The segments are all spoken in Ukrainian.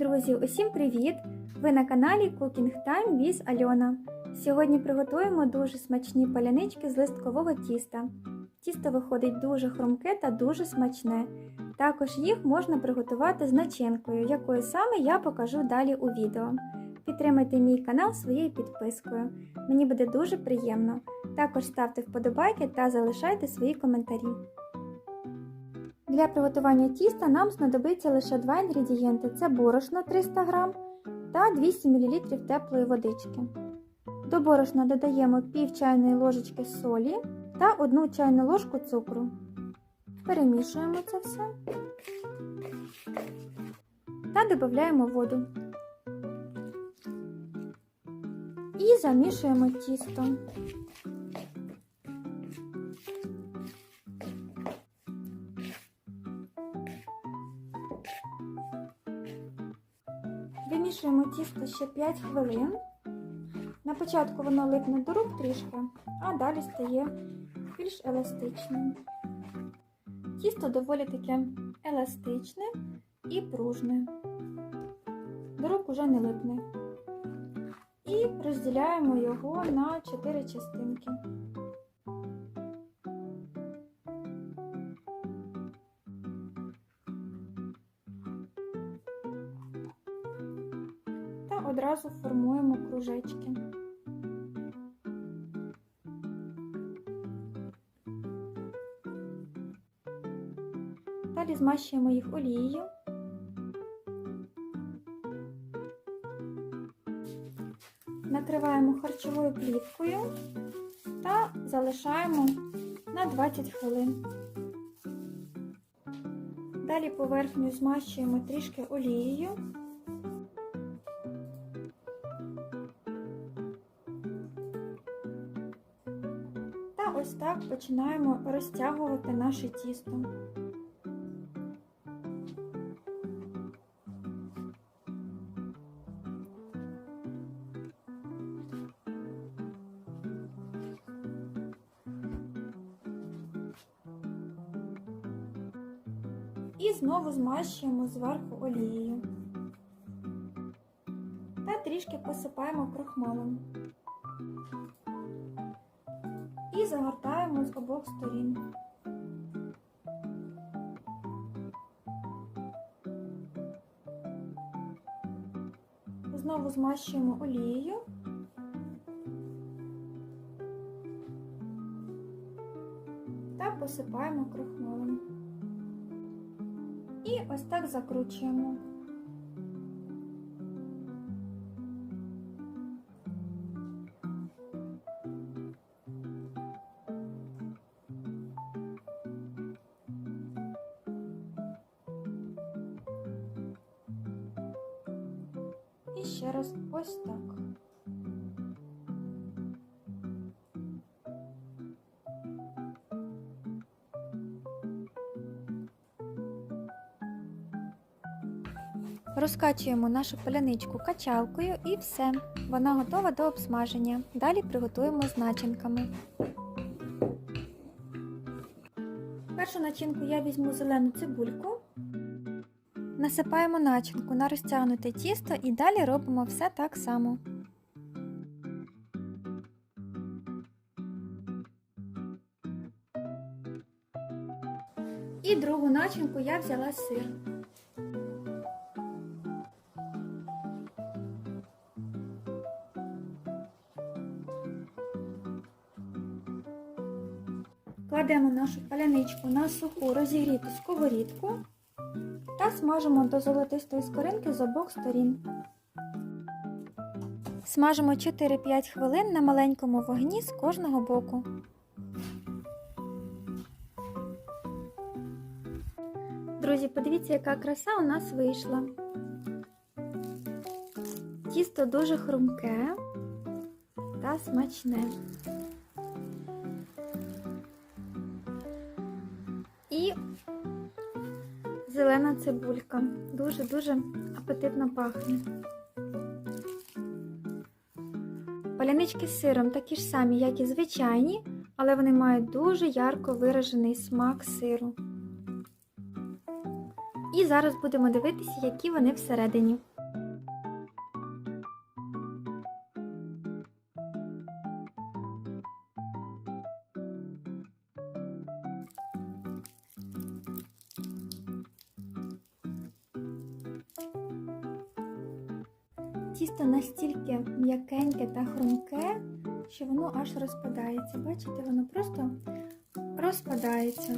Друзі, усім привіт! Ви на каналі Cooking Time with Альона. Сьогодні приготуємо дуже смачні палянички з листкового тіста. Тісто виходить дуже хрумке та дуже смачне. Також їх можна приготувати з начинкою, якою саме я покажу далі у відео. Підтримайте мій канал своєю підпискою. Мені буде дуже приємно. Також ставте вподобайки та залишайте свої коментарі. Для приготування тіста нам знадобиться лише два інгредієнти: це борошно 300 г та 200 мл теплої водички. До борошна додаємо пів чайної ложечки солі та 1 чайну ложку цукру. Перемішуємо це все та додаємо воду. І замішуємо тісто. Вимішуємо тісто ще 5 хвилин. На початку воно липне до рук трішки, а далі стає більш еластичним. Тісто доволі таке еластичне і пружне. До рук уже не липне. І розділяємо його на 4 частинки. Одразу формуємо кружечки. Далі змащуємо їх олією. Накриваємо харчовою плівкою та залишаємо на 20 хвилин. Далі поверхню змащуємо трішки олією. Ось так починаємо розтягувати наше тісто. І знову змащуємо зверху олією. Та трішки посипаємо крохмалем. Загортаємо з обох сторін. Знову змащуємо олією. Та посипаємо крохмалем. І ось так закручуємо. І ще раз ось так. Розкачуємо нашу поляничку качалкою і все. Вона готова до обсмаження. Далі приготуємо з начинками. Першу начинку я візьму зелену цибульку. Насипаємо начинку на розтягнуте тісто і далі робимо все так само. І другу начинку я взяла сир. Кладемо нашу паляничку на суху розігріту сковорідку та смажимо до золотистої скоринки з обох сторін. Смажимо 4-5 хвилин на маленькому вогні з кожного боку. Друзі, подивіться, яка краса у нас вийшла. Тісто дуже хрумке та смачне. Зелена цибулька. Дуже-дуже апетитно пахне. Палянички з сиром такі ж самі, як і звичайні, але вони мають дуже ярко виражений смак сиру. І зараз будемо дивитися, які вони всередині. Тісто настільки м'якеньке та хрумке, що воно аж розпадається. Бачите, воно просто розпадається.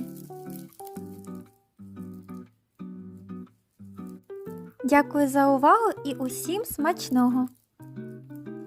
Дякую за увагу і усім смачного!